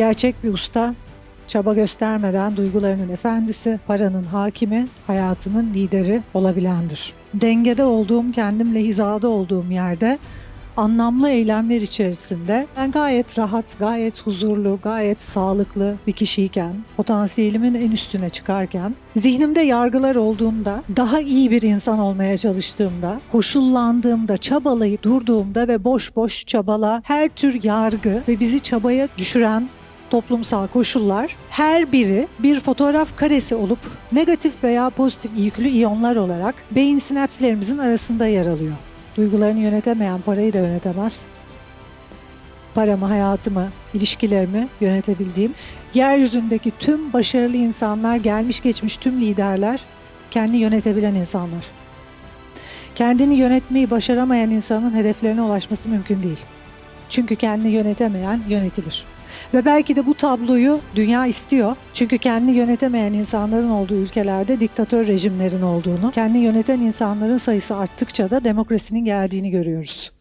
Gerçek bir usta çaba göstermeden duygularının efendisi, paranın hakimi, hayatının lideri olabilendir. Dengede olduğum, kendimle hizada olduğum yerde anlamlı eylemler içerisinde ben gayet rahat, gayet huzurlu, gayet sağlıklı bir kişiyken, potansiyelimin en üstüne çıkarken, zihnimde yargılar olduğumda, daha iyi bir insan olmaya çalıştığımda, koşullandığımda, çabalayıp durduğumda ve boş boş çabala her tür yargı ve bizi çabaya düşüren toplumsal koşullar her biri bir fotoğraf karesi olup negatif veya pozitif yüklü iyonlar olarak beyin sinapslerimizin arasında yer alıyor. Duygularını yönetemeyen parayı da yönetemez. Paramı, hayatımı, ilişkilerimi yönetebildiğim, yeryüzündeki tüm başarılı insanlar, gelmiş geçmiş tüm liderler kendi yönetebilen insanlar. Kendini yönetmeyi başaramayan insanın hedeflerine ulaşması mümkün değil. Çünkü kendini yönetemeyen yönetilir. Ve belki de bu tabloyu dünya istiyor. Çünkü kendini yönetemeyen insanların olduğu ülkelerde diktatör rejimlerin olduğunu, kendini yöneten insanların sayısı arttıkça da demokrasinin geldiğini görüyoruz.